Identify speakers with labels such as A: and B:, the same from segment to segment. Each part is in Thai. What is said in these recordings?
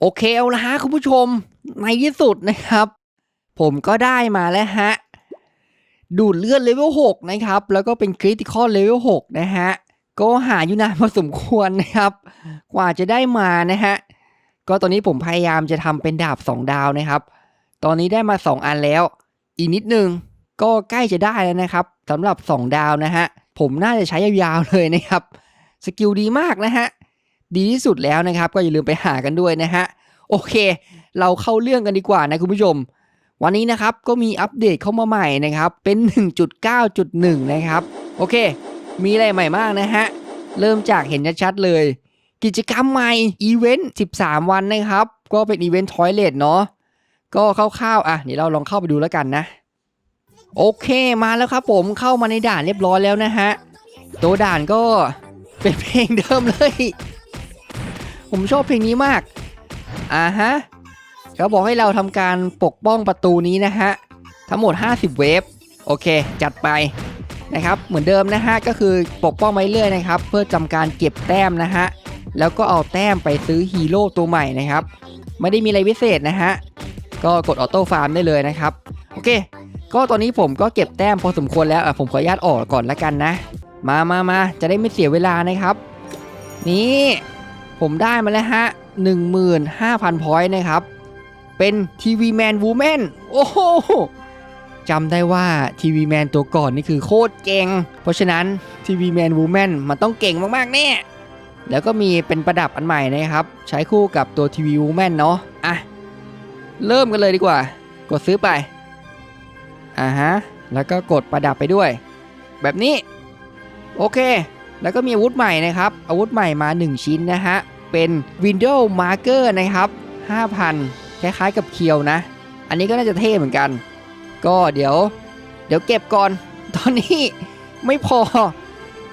A: โอเคเอาละฮะคุณผู้ชมในที่สุดนะครับ ผมก็ได้มาแล้วฮะ ดูดเลือดเลเวล6นะครับ แล้วก็เป็นคริติคอลเลเวล6นะฮะ ก็หาอยู่นานพอสมควรนะครับ กว่าจะได้มานะฮะ ก็ตอนนี้ผมพยายามจะทำเป็นดาบ 2 ดาวนะครับ ตอนนี้ได้มา 2 อันแล้ว อีกนิดนึงก็ใกล้จะได้แล้วนะครับสำหรับ 2 ดาวนะฮะ ผมน่าจะใช้ยาวๆเลยนะครับ สกิลดีมากนะฮะ ดีที่สุดแล้วนะครับ ก็อย่าลืมไปหากันด้วยนะฮะโอเค เราเข้าเรื่องกันดีกว่านะคุณผู้ชม วันนี้นะครับก็มีอัปเดตเข้ามาใหม่นะครับ เป็น 1.9.1 นะครับ โอเค มีอะไรใหม่มากนะฮะ เริ่มจากเห็นชัดๆเลย กิจกรรมใหม่อีเวนต์ 13 วันนะครับ ก็เป็นอีเวนต์ทอยเลทเนาะก็คร่าวๆอะเดี๋ยวเราลองเข้าไปดูแล้วกันนะ โอเคมาแล้วครับผมเข้ามาในด่านเรียบร้อยแล้วนะฮะตัวด่านก็เป็นเพลงเดิมเลย ผมชอบเพลงนี้มาก อ่าฮะเขาบอกให้เราทำการปกป้องประตูนี้นะฮะ ทั้งหมด 50 เวฟ โอเค จัดไปนะครับ เหมือนเดิมนะฮะ ก็คือปกป้องไปเรื่อยนะครับ เพื่อจำการเก็บแต้มนะฮะ แล้วก็เอาแต้มไปซื้อฮีโร่ตัวใหม่นะครับ ไม่ได้มีอะไรพิเศษนะฮะ ก็กดออโต้ฟาร์มได้เลยนะครับ โอเค ก็ตอนนี้ผมก็เก็บแต้มพอสมควรแล้วผมขออนุญาตออกก่อนละกันนะ มามามาจะได้ไม่เสียเวลานะครับ นี่ ผมได้มาแล้วฮะ 15,000 พอยต์นะครับ เป็นทีวีแมนวูแมนโอ้โหจำได้ว่าทีวีแมนตัวก่อนนี่คือโคตรเก่ง เพราะฉะนั้นทีวีแมนวูแมนมันต้องเก่งมากๆแน่แล้วก็มีเป็นประดับอันใหม่นะครับ ใช้คู่กับตัวทีวีวูแมนเนาะอะ เริ่มกันเลยดีกว่า กดซื้อไป อ่าฮะ แล้วก็กดประดับไปด้วย แบบนี้ โอเค แล้วก็มีอาวุธใหม่นะครับ อาวุธใหม่มา 1 ชิ้นนะฮะ เป็น Window Marker นะครับ 5,000 คล้ายๆกับเคียวนะ อันนี้ก็น่าจะเท่เหมือนกัน ก็เดี๋ยว เดี๋ยวเก็บก่อน ตอนนี้ไม่พอ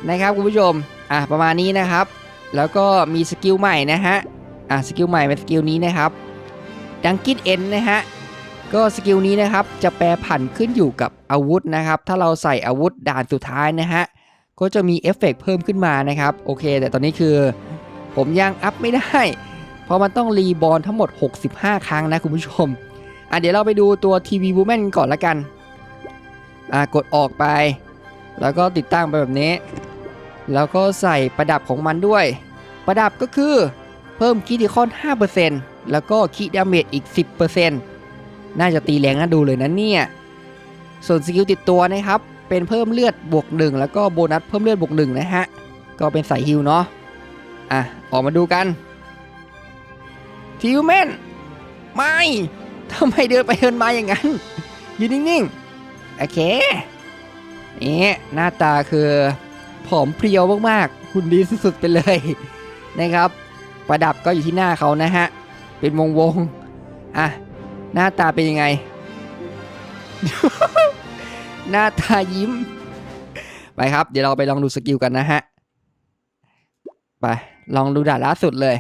A: นะครับคุณผู้ชม อะประมาณนี้นะครับ แล้วก็มีสกิลใหม่นะฮะ อะสกิลใหม่เป็นสกิลนี้นะครับ ดังกิ t เอ็นนะฮะก็สกิลนี้นะครับจะแปรผันขึ้นอยู่กับอาวุธนะครับ ถ้าเราใส่อาวุธด่านสุดท้ายนะฮะ ก็จะมีเอฟเฟกต์เพิ่มขึ้นมานะครับ โอเค แต่ตอนนี้คือผมยังอัพไม่ได้ เพราะมันต้องรีบอลทั้งหมด 65 ครั้งนะคุณผู้ชม อะเดี๋ยวเราไปดูตัวทีวีบูแมนก่อนละกัน อะกดออกไป แล้วก็ติดตั้งไปแบบนี้ แล้วก็ใส่ประดับของมันด้วย ประดับก็คือเพิ่มคีดิคอน 5%แล้วก็คีดาเมจอีก 10%น่าจะตีแรงน่าดูเลยนะเนี่ย ส่วนสกิลติดตัวนะครับ เป็นเพิ่มเลือดบวกหนึ่งแล้วก็โบนัสเพิ่มเลือดบวกหนึ่งนะฮะ ก็เป็นสายฮิวเนาะ อะ ออกมาดูกัน ทิวแมนไม่ทำไมเดินไปเดินมาอย่างนั้นยืนนิ่งๆ โอเค นี่หน้าตาคือผอมเพรียวมากๆหุ่นดีสุดๆไปเลยนะครับ ประดับก็อยู่ที่หน้าเขานะฮะ เป็นวงวงๆอะ หน้าตาเป็นยังไง หน้าตายิ้ม ไปครับ เดี๋ยวเราไปลองดูสกิลกันนะฮะ ไปลองดูด่านล่าสุดเลย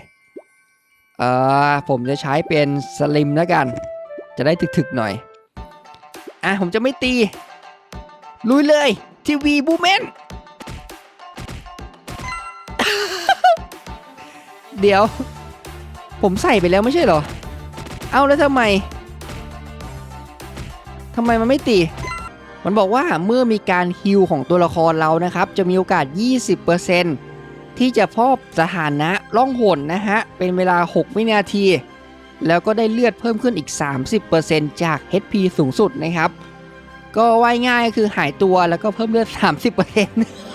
A: เออผมจะใช้เป็นสลิมแล้วกัน จะได้ถึกๆหน่อย อะ ผมจะไม่ตี ลุยเลยทีวีบูเมนเดี๋ยว ผมใส่ไปแล้วไม่ใช่เหรอ เอาแล้วทำไมทำไมมันไม่ตี มันบอกว่าเมื่อมีการฮิลของตัวละครเรานะครับ จะมีโอกาส 20%ที่จะพบสถานะล่องหนนะฮะ เป็นเวลา 6 วินาที แล้วก็ได้เลือดเพิ่มขึ้นอีก 30%จาก HP สูงสุดนะครับ ก็ว่ายง่ายคือหายตัวแล้วก็เพิ่มเลือด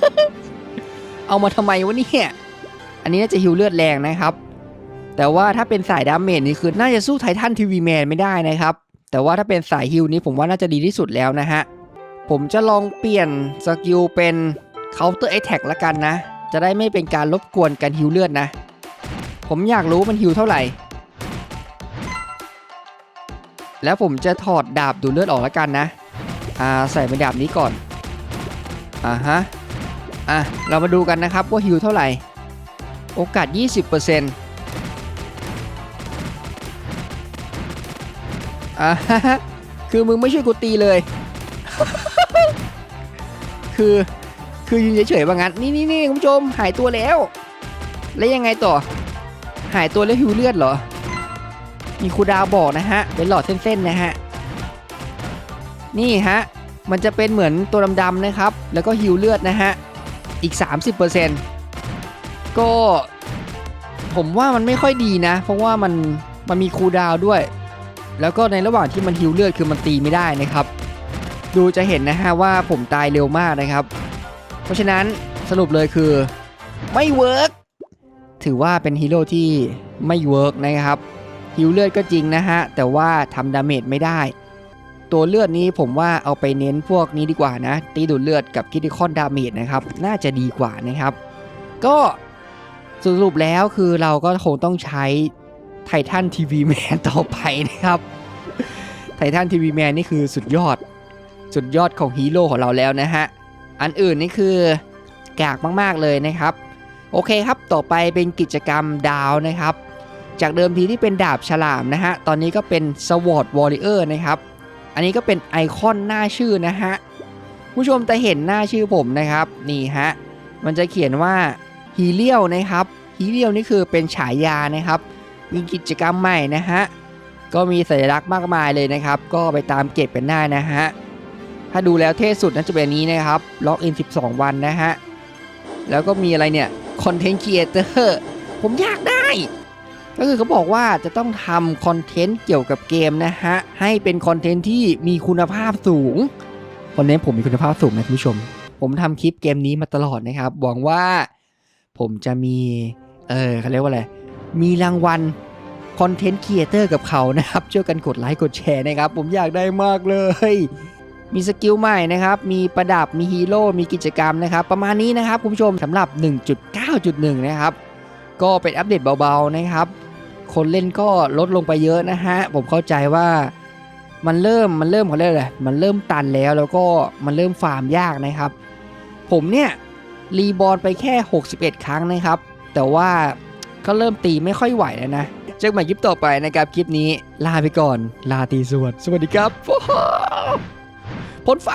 A: 30%เอามาทำไมวะเนี่ยอันนี้น่าจะฮิลเลือดแรงนะครับ แต่ว่าถ้าเป็นสายดาเมจนี่คือน่าจะสู้ไททันทีวีแมนไม่ได้นะครับ แต่ว่าถ้าเป็นสายฮิลนี้ผมว่าน่าจะดีที่สุดแล้วนะฮะ ผมจะลองเปลี่ยนสกิลเป็น Counter Attack ละกันนะ จะได้ไม่เป็นการรบกวนการฮิวเลือดนะ ผมอยากรู้มันฮิวเท่าไหร่ แล้วผมจะถอดดาบดูเลือดออกละกันนะ อ่าใส่เป็นดาบนี้ก่อน อ่าฮะ อะ เรามาดูกันนะครับว่าฮิวเท่าไหร่ โอกาส 20%อ่าฮะคือมึงไม่ช่วยกูตีเลย คือ คือยืนเฉยๆว่างั้นนี่นี่นี่คุณผู้ชมหายตัวแล้ว แล้วยังไงต่อ หายตัวแล้วหิวเลือดเหรอ มีคูดาวบอกนะฮะ เป็นหลอดเส้นๆนะฮะ นี่ฮะ มันจะเป็นเหมือนตัวดำๆนะครับ แล้วก็ฮิวเลือดนะฮะ อีก 30%ก็ ผมว่ามันไม่ค่อยดีนะ เพราะว่ามัน มันมีคูดาวด้วย แล้วก็ในระหว่างที่มันฮิวเลือดคือมันตีไม่ได้นะครับ ดูจะเห็นนะฮะว่าผมตายเร็วมากนะครับ เพราะฉะนั้นสรุปเลยคือไม่เวิร์กถือว่าเป็นฮีโร่ที่ไม่เวิร์กนะครับฮิวเลือดก็จริงนะฮะ แต่ว่าทำดาเมจไม่ได้ ตัวเลือดนี้ผมว่าเอาไปเน้นพวกนี้ดีกว่านะ ตีดูดเลือดกับคิติคอนดาเมจนะครับ น่าจะดีกว่านะครับ ก็สรุปแล้วคือเราก็คงต้องใช้ไททันทีวีแมนต่อไปนะครับไททันทีวีแมนนี่คือสุดยอด สุดยอดของฮีโร่ของเราแล้วนะฮะ อันอื่นนี่คือกากมากๆเลยนะครับ โอเคครับต่อไปเป็นกิจกรรมดาวนะครับ จากเดิมทีที่เป็นดาบฉลามนะฮะ ตอนนี้ก็เป็นสวอตวอริเออร์นะครับ อันนี้ก็เป็นไอคอนหน้าชื่อนะฮะ ผู้ชมจะเห็นหน้าชื่อผมนะครับ นี่ฮะ มันจะเขียนว่าฮีเลียวนะครับฮีเลียวนี่คือเป็นฉายานะครับ มีกิจกรรมใหม่นะฮะ ก็มีสัญลักษณ์มากมายเลยนะครับ ก็ไปตามเก็บกันได้นะฮะ ถ้าดูแล้วเท่สุดน่าจะเป็นนี้นะครับล็อกอิน 12 วันนะฮะ แล้วก็มีอะไรเนี่ยคอนเทนต์ครีเอเตอร์ผมอยากได้ ก็คือเขาบอกว่าจะต้องทำคอนเทนต์เกี่ยวกับเกมนะฮะ ให้เป็นคอนเทนต์ที่มีคุณภาพสูงคอนเทนต์ผมมีคุณภาพสูงนะคุณผู้ชม ผมทำคลิปเกมนี้มาตลอดนะครับ หวังว่าผมจะมี เออเขาเรียกว่าอะไร มีรางวัลคอนเทนต์ครีเอเตอร์กับเขานะครับ ช่วยกันกดไลค์กดแชร์นะครับ ผมอยากได้มากเลย มีสกิลใหม่นะครับ มีประดับ มีฮีโร่ มีกิจกรรมนะครับ ประมาณนี้นะครับคุณผู้ชมสำหรับ 1.9.1 นะครับ ก็เป็นอัปเดตเบาๆนะครับ คนเล่นก็ลดลงไปเยอะนะฮะ ผมเข้าใจว่ามันเริ่มมันเริ่มเขาเรียกอะไรมันเริ่มตันแล้วแล้วก็มันเริ่มฟาร์มยากนะครับ ผมเนี่ยรีบอลไปแค่ 61 ครั้งนะครับ แต่ว่าก็เริ่มตีไม่ค่อยไหวแล้วนะเจอกันใหม่คลิปต่อไปนะครับคลิปนี้ลาไปก่อน ลาตีสวัสดสวัสดีครับ พ่นไฟ